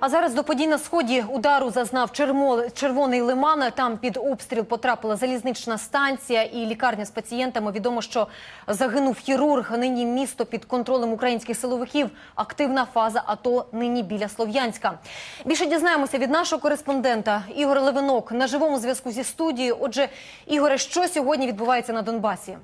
А зараз до подій на сході удару зазнав червоний лиман. Там під обстріл потрапила залізнична станція і лікарня з пацієнтами. Відомо, що загинув хірург. Нині місто під контролем українських силовиків. Активна фаза АТО нині біля Слов'янська. Більше дізнаємося від нашого кореспондента Ігор Левинок на живому зв'язку зі студією. Отже, Ігоре, що сьогодні відбувається на Донбасі?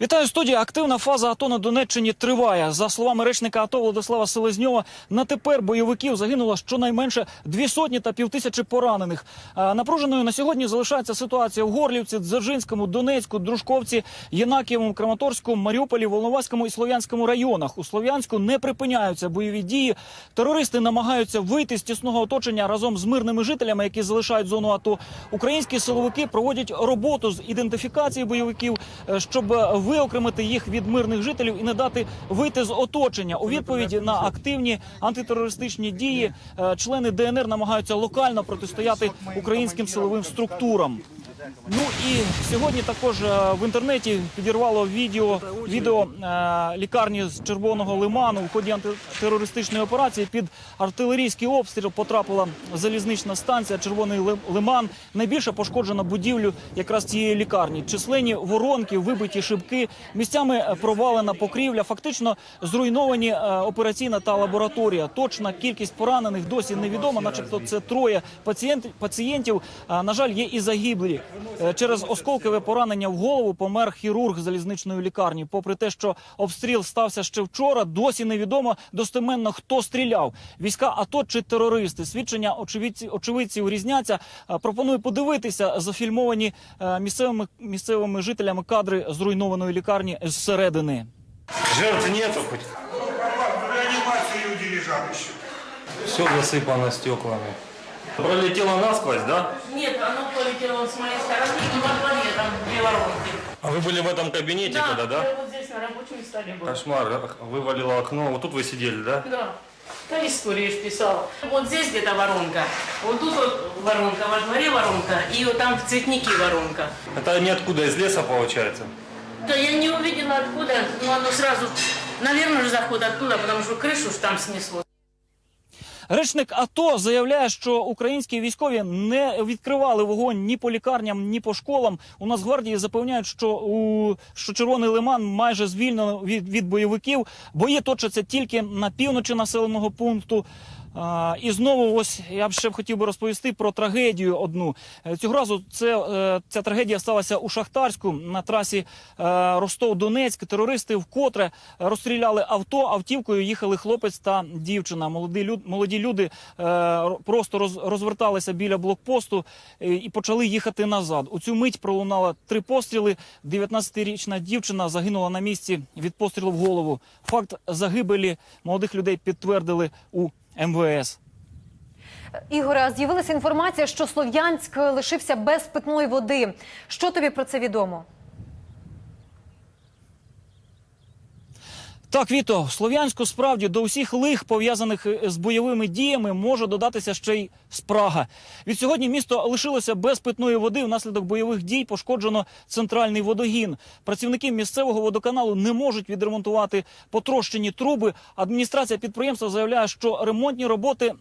Вітаю студія. Активна фаза АТО на Донеччині триває. За словами речника АТО Владислава Селезньова, на тепер бойовиків загинуло щонайменше дві сотні та півтисячі поранених. А, Напруженою на сьогодні залишається ситуація в Горлівці, Дзержинському, Донецьку, Дружковці, Єнакієвому, Краматорську, Маріуполі, Волноваському і Слов'янському районах. У Слов'янську не припиняються бойові дії. Терористи намагаються вийти з тісного оточення разом з мирними жителями, які залишають зону АТО. Українські силовики проводять роботу з ідентифікації бойовиків, е, щоб е, виокремити їх від мирних жителів і не дати вийти з оточення. У відповіді на активні антитерористичні дії е, члени ДНР намагаються локально протистояти українським силовим структурам. Ну і сьогодні також е, в інтернеті підірвало відео відео е, лікарні з Червоного лиману у ході антитерористичної операції під артилерійський обстріл потрапила залізнична станція Червоний лиман. Найбільше пошкоджена будівлю якраз цієї лікарні. Численні воронки, вибиті шибки, місцями провалена покрівля. Фактично зруйновані е, операційна та лабораторія. Точна кількість поранених досі невідома, начебто це троє пацієнт, пацієнтів. На жаль, є і загиблі. Е, Через осколкове поранення в голову помер хірург залізничної лікарні. Попри те, що обстріл стався ще вчора, досі невідомо достеменно хто стріляв. Війська АТО чи терористи. Свідчення очевидці- очевидців різняться. Е, Пропоную подивитися зафільмовані е, місцевими місцевими жителями кадри зруйнованої лікарні зсередини. Жертв нету реанимации люди лежат еще. Все засыпано стеклами. Пролетело насквозь, да? Нет, оно полетело с моей стороны, и во дворе там две воронки. А вы были в этом кабинете когда, да? я вот здесь на рабочем столе был. Кошмар, вывалило окно. Вот тут вы сидели, да? Да. Да, историю писала. Вот здесь где-то воронка, вот тут вот воронка, во дворе воронка, и вот там в цветнике воронка. Это ниоткуда из леса получается. Да я не увидела откуда, но оно сразу, наверное, же заход оттуда, потому что крышу ж там снесло. Речник АТО заявляє, що українські військові не відкривали вогонь ні по лікарням, ні по школам. У нас гвардії запевняють, що у що червоний лиман майже звільнено від, від бойовиків. Бої точаться тільки на півночі населеного пункту. І знову, ось я б ще хотів би розповісти про трагедію одну. Е, Цього разу це е, ця трагедія сталася у Шахтарську на трасі е, Ростов-Донецьк. Терористи вкотре розстріляли авто. Автівкою їхали хлопець та дівчина. Молоді люд, молоді люди просто роз, розверталися біля блокпосту і почали їхати назад. У цю мить пролунало три постріли. 19-річна дівчина загинула на місці від пострілу в голову. Факт загибелі молодих людей підтвердили у МВС. Ігоре, з'явилася інформація, що Слов'янськ лишився без питної води. Що тобі про це відомо? Так, Віто, Слов'янську справді до усіх лих, пов'язаних е, з бойовими діями, може додатися ще й спрага. Від сьогодні місто лишилося без питної води. Внаслідок бойових дій пошкоджено центральний водогін. Працівники місцевого водоканалу не можуть відремонтувати потрощені труби. Адміністрація підприємства заявляє, що ремонтні роботи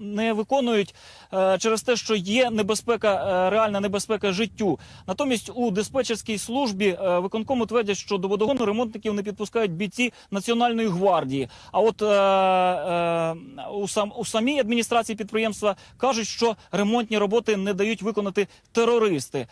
не виконують е, через те, що є небезпека, е, реальна небезпека життю. Натомість у диспетчерській службі е, виконкому твердять, що до водогону ремонтників не підпускають бійці Національної гвардії. А от е, е, у, сам, у самій адміністрації підприємства кажуть, що ремонтні роботи не дають виконати терористи. Е,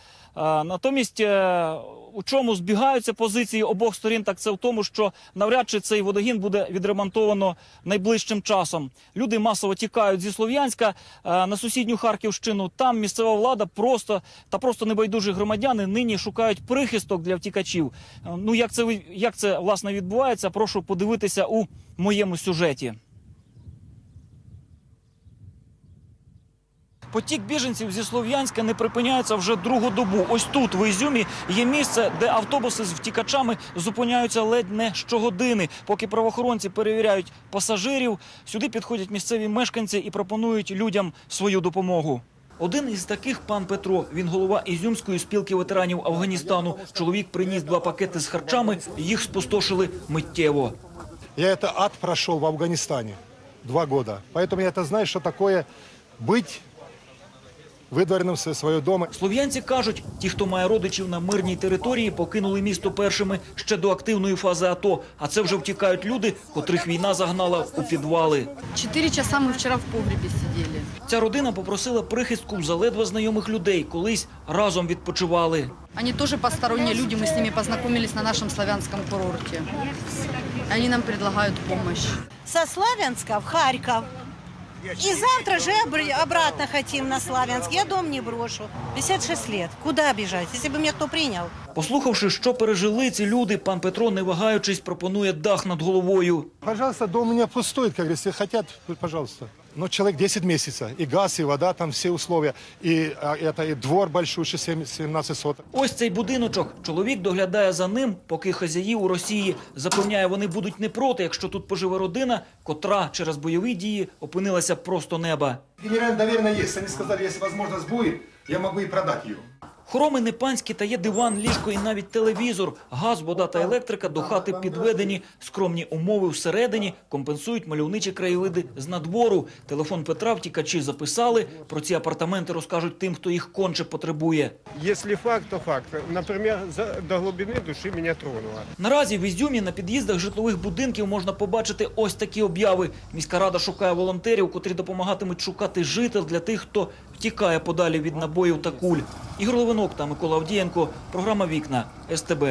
натомість, е, у чому збігаються позиції обох сторін, так це в тому, що навряд чи цей водогін буде відремонтовано найближчим часом. Люди масово тікають зі Слов'янська е, на сусідню Харківщину. Там місцева влада просто та просто небайдужі громадяни нині шукають прихисток для втікачів. Е, Ну як це як це власне відбувається? Прошу подивитися у моєму сюжеті. Потік біженців зі Слов'янська не припиняється вже другу добу. Ось тут, в Ізюмі, є місце, де автобуси з втікачами зупиняються ледь не щогодини. Поки правоохоронці перевіряють пасажирів, сюди підходять місцеві мешканці і пропонують людям свою допомогу. Один із таких пан Петро. Він голова Ізюмської спілки ветеранів Афганістану. Чоловік приніс два пакети з харчами. Їх спустошили миттєво. Я это ад прошел в Афганистане два года. Поэтому я это знаю, что такое быть выдворенным со своего дома. Слов'янці кажуть, ті, хто має родичів на мирній території, покинули місто першими ще до активної фази АТО. А це вже втікають люди, котрих війна загнала у підвали. Четыре часа мы вчера в погребе сидели. Ця родина попросила прихистку в заледве знайомих людей, колись разом відпочивали. Они тоже посторонние люди, мы с ними познакомились на нашем славянском курорте. Они нам предлагают помощь. со Славянска в Харьков. И завтра же обр- обратно хотим на Славянск. Я дом не брошу. 56 лет. Куда бежать, если бы меня кто принял? Послухавши, що пережили ці люди, пан Петро, не вагаючись, пропонує дах над головою. Пожалуйста, дом у меня пустой, как говорится, хотят, пожалуйста. Но человек 10 месяцев, и газ, и вода, там все условия, и а, это и двор 7 17 соток. Ось цей будиночок. Чоловік доглядає за ним, поки хазяї у Росії. Запевняє, вони будуть не проти, якщо тут поживе родина, котра через бойові дії опинилася просто неба. Генеральная доверенная есть. Они сказали, если возможность будет, я могу и продать ее. Хороми не панські та є диван, ліжко і навіть телевізор. Газ, вода та електрика до хати підведені. Скромні умови всередині компенсують мальовничі краєвиди з надвору. Телефон Петра втікачі записали. Про ці апартаменти розкажуть тим, хто їх конче потребує. Если факт, то факт. Например, за- до глубины души меня тронуло. Наразі в Ізюмі на під'їздах житлових будинків можна побачити ось такі обяви. Міська рада шукає волонтерів, котрі допомагатимуть шукати жител для тих, хто втікає подалі від набоїв та куль. Ігор Ловинок та Микола Авдієнко. Програма Вікна СТБ.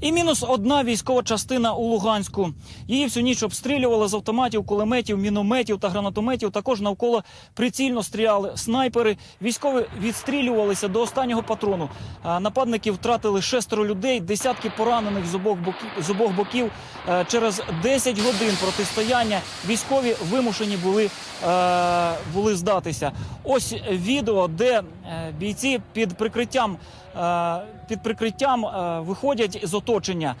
І мінус одна військова частина у Луганську. Її всю ніч обстрілювали з автоматів, кулеметів, мінометів та гранатометів. Також навколо прицільно стріляли снайпери. Військові відстрілювалися до останнього патрону. Нападники втратили шестеро людей, десятки поранених з обох боків. З обох боків. Через 10 годин протистояння військові вимушені були, були здатися. Ось відео, де е, бійці під прикриттям під прикриттям е, виходять з оточення.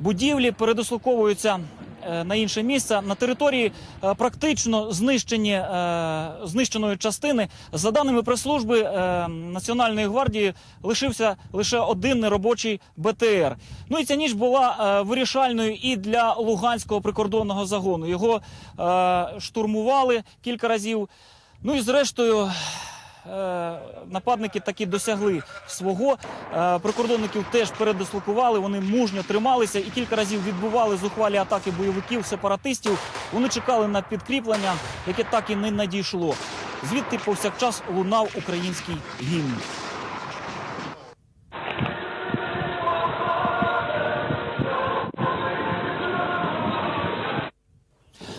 Будівлі передислоковуються е, на інше місце. На території е, практично знищені е, знищеної частини. За даними прес-служби е, Національної гвардії, лишився лише один неробочий БТР. Ну і ця ніч була е, вирішальною і для Луганського прикордонного загону. Його е, штурмували кілька разів. Ну і зрештою. Е, Нападники таки досягли свого. Е, Прикордонників теж передислокували. Вони мужньо трималися і кілька разів відбували зухвалі атаки бойовиків, сепаратистів. Вони чекали на підкріплення, яке так і не надійшло. Звідти повсякчас лунав український гімн.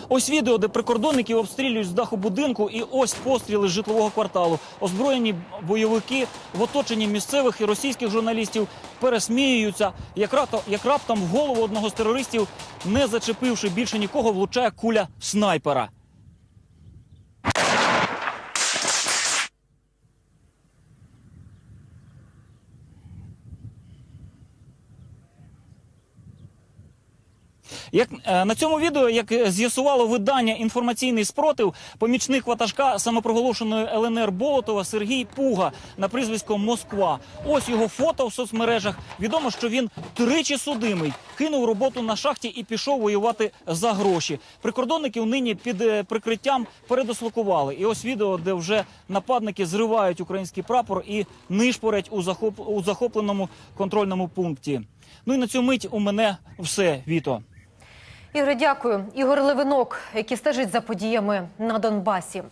Ось відео, де прикордонників обстрілюють з даху будинку, і ось постріли з житлового кварталу. Озброєні бойовики в оточенні місцевих і російських журналістів пересміюються. Як раптом, як раптом в голову одного з терористів, не зачепивши більше нікого, влучає куля снайпера. Як е, на цьому відео, як е, з'ясувало видання інформаційний спротив, помічник ватажка самопроголошеної ЛНР Болотова Сергій Пуга на прізвисько Москва. Ось його фото в соцмережах. Відомо, що він тричі судимий, кинув роботу на шахті і пішов воювати за гроші. Прикордонників нині під е, прикриттям передислокували. І ось відео, де вже нападники зривають український прапор і нишпорять у захоп у захопленому контрольному пункті. Ну і на цю мить у мене все, Віто. Ігоре, дякую. Ігор Левинок, який стежить за подіями на Донбасі.